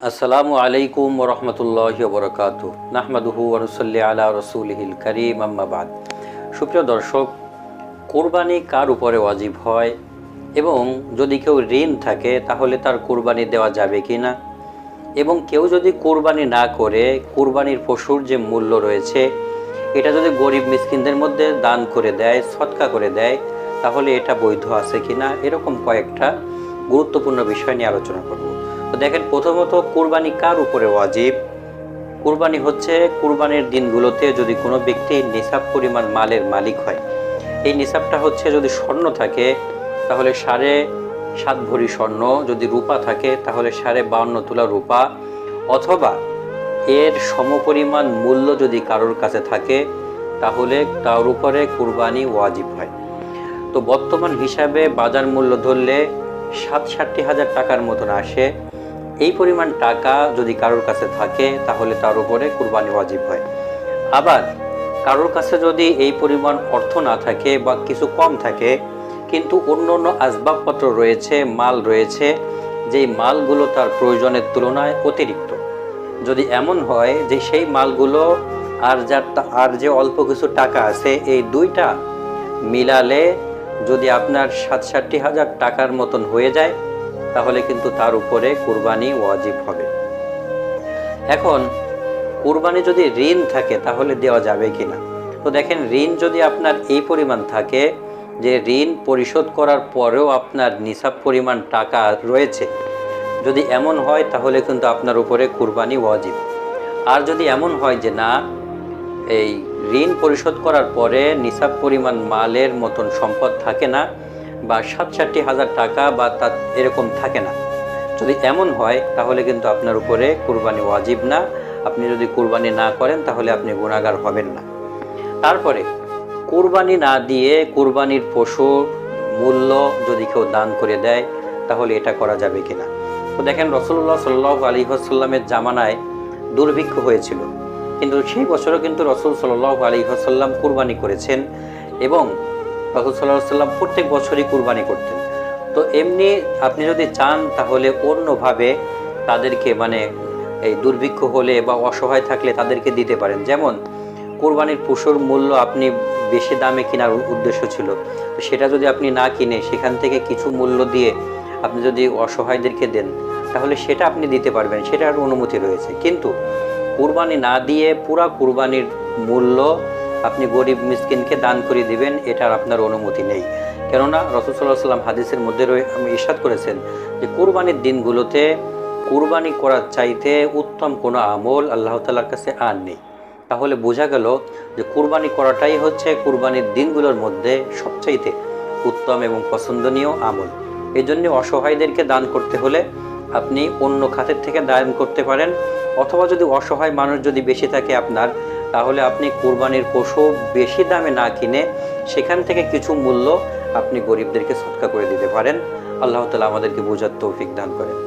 আসসালামু আলাইকুম রহমতুল্লাহ বরকাত নাহমাদুহু ওরসল্লি আলা রসুলহিল করিম আম্মাবাদ সুপ্রিয় দর্শক, কোরবানি কার উপরে ওয়াজিব হয়? এবং যদি কেউ ঋণ থাকে, তাহলে তার কোরবানি দেওয়া যাবে কি না? এবং কেউ যদি কোরবানি না করে, কোরবানির পশুর যে মূল্য রয়েছে, এটা যদি গরিব মিসকিনদের মধ্যে দান করে দেয়, সৎকা করে দেয়, তাহলে এটা বৈধ আছে কি না? এরকম কয়েকটা গুরুত্বপূর্ণ বিষয় নিয়ে আলোচনা করব। দেখেন, প্রথমত কোরবানি কার উপরে ওয়াজিব? কোরবানি হচ্ছে কোরবানির দিনগুলোতে যদি কোনো ব্যক্তি নিসাব পরিমাণ মালের মালিক হয়, এই নিসাবটা হচ্ছে যদি স্বর্ণ থাকে, তাহলে সাড়ে সাত ভরি স্বর্ণ, যদি রূপা থাকে, তাহলে সাড়ে বাউন্ন তোলা রূপা, অথবা এর সমপরিমাণ মূল্য যদি কারোর কাছে থাকে, তাহলে তার উপরে কুরবানি ওয়াজিব হয়। তো বর্তমান হিসাবে বাজার মূল্য ধরলে সাত ষাটটি হাজার টাকার মতন আসে। এই পরিমাণ টাকা যদি কারোর কাছে থাকে, তাহলে তার উপরে কুরবানি ওয়াজিব হয়। আবার, কারোর কাছে যদি এই পরিমাণ অর্থ না থাকে বা কিছু কম থাকে, কিন্তু অন্য অন্য আসবাবপত্র রয়েছে, মাল রয়েছে, যেই মালগুলো তার প্রয়োজনের তুলনায় অতিরিক্ত। যদি এমন হয় যে সেই মালগুলো আর যার আর যে অল্প কিছু টাকা আছে, এই দুইটা মিলালে যদি আপনার সাত ষাটটি হাজার টাকার মতন হয়ে যায় তাহলে কিন্তু তার উপরে কুরবানি ওয়াজিব হবে। এখন, কুরবানি যদি ঋণ থাকে তাহলে দেওয়া যাবে কিনা? তো দেখেন, ঋণ যদি আপনার এই পরিমাণ থাকে, যে ঋণ পরিশোধ করার পরেও আপনার নিসাব পরিমাণ টাকা রয়েছে, যদি এমন হয় তাহলে কিন্তু আপনার উপরে কুরবানি ওয়াজিব। আর যদি এমন হয় যে না, এই ঋণ পরিশোধ করার পরে নিসাব পরিমাণ মালের মতন সম্পদ থাকে না বা সাত ষাটটি হাজার টাকা বা তার এরকম থাকে না। যদি এমন হয়, তাহলে কিন্তু আপনার উপরে কুরবানি ওয়াজিব না। আপনি যদি কুরবানি না করেন, তাহলে আপনি গুণাগার হবেন না। তারপরে, কুরবানি না দিয়ে কুরবানির পশুর মূল্য যদি কেউ দান করে দেয়, তাহলে এটা করা যাবে কিনা? তো দেখেন রসুল্লাহ সাল্লাহ আলী আসাল্লামের জামানায় দুর্ভিক্ষ হয়েছিল। কিন্তু সেই বছরও কিন্তু রসুল সাল্লাহ আলী আসাল্লাম কুরবানি করেছেন এবং রসুল সাল্লাহ সাল্লাম প্রত্যেক বছরই কুরবানি করতেন। তো এমনি আপনি যদি চান তাহলে অন্যভাবে তাদেরকে মানে এই দুর্ভিক্ষ হলে বা অসহায় থাকলে তাদেরকে দিতে পারেন। যেমন কোরবানির পশুর মূল্য আপনি বেশি দামে কেনার উদ্দেশ্য ছিল। সেটা যদি আপনি না কিনে সেখান থেকে কিছু মূল্য দিয়ে আপনি যদি অসহায়দেরকে দেন, তাহলে সেটা আপনি দিতে পারবেন, সেটার অনুমতি রয়েছে। কিন্তু কুরবানি না দিয়ে পুরা কুরবানির মূল্য আপনি গরিব মিসকিনকে দান করে দিবেন এটার আপনার অনুমতি নেই। কেননা রসুল্লাহ সাল্লাম হাদিসের মধ্যে আমি ইরশাদ করেছেন যে কুরবানির দিনগুলোতে কুরবানি করার চাইতে উত্তম কোনো আমল আল্লাহ তালার কাছে আর নেই। তাহলে বোঝা গেল যে কুরবানি করাটাই হচ্ছে কুরবানির দিনগুলোর মধ্যে সবচাইতে উত্তম এবং পছন্দনীয় আমল। এই জন্য অসহায়দেরকে দান করতে হলে আপনি অন্য খাতের থেকে দান করতে পারেন, অথবা যদি অসহায় মানুষ যদি বেশি থাকে আপনার তাহলে আপনি কুরবানির পশু বেশি দামে না কিনে সেখান থেকে কিছু মূল্য আপনি গরিবদেরকে সৎকা করে দিতে পারেন। আল্লাহ তালা আমাদেরকে বোঝার তৌফিক দান করেন।